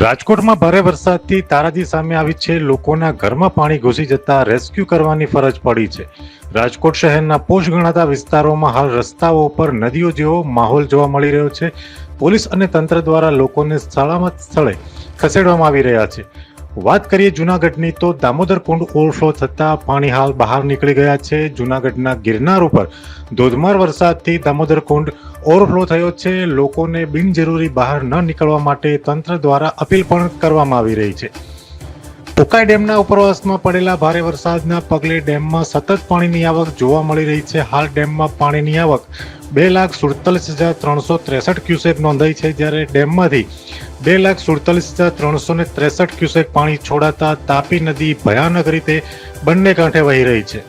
રાજકોટમાં ભારે વરસાદથી તારાજી સામે આવી છે. લોકોના ઘરમાં પાણી ઘૂસી જતા રેસ્ક્યુ કરવાની ફરજ પડી છે. રાજકોટ શહેરના પોષ ગણાતા વિસ્તારોમાં હાલ રસ્તાઓ પર નદીઓ જેવો માહોલ જોવા મળી રહ્યો છે. પોલીસ અને તંત્ર દ્વારા લોકોને સલામત સ્થળે ખસેડવામાં આવી રહ્યા છે. વાત કરીએ જુનાગઢની, તો દામોદર કુંડ ઓવરફ્લો થતા પાણી હાલ બહાર નીકળી ગયા છે. જુનાગઢના ગિરનાર ઉપર ધોધમાર વરસાદથી દામોદર કુંડ ઓવરફ્લો થયો છે. લોકોને બિનજરૂરી બહાર ન નીકળવા માટે તંત્ર દ્વારા અપીલ પણ કરવામાં આવી રહી છે. ઉકાઈ ડેમના ઉપરવાસમાં પડેલા ભારે વરસાદના પગલે ડેમમાં સતત પાણીની આવક જોવા મળી રહી છે. હાલ ડેમમાં પાણીની આવક બે લાખ સુડતાલીસ હજાર ત્રણસો ત્રેસઠ ક્યુસેક નોંધાઈ છે. જ્યારે ડેમમાંથી બે લાખ સુડતાલીસ હજાર ત્રણસો ને ત્રેસઠ ક્યુસેક પાણી છોડાતા તાપી નદી ભયાનક રીતે બંને કાંઠે વહી રહી છે.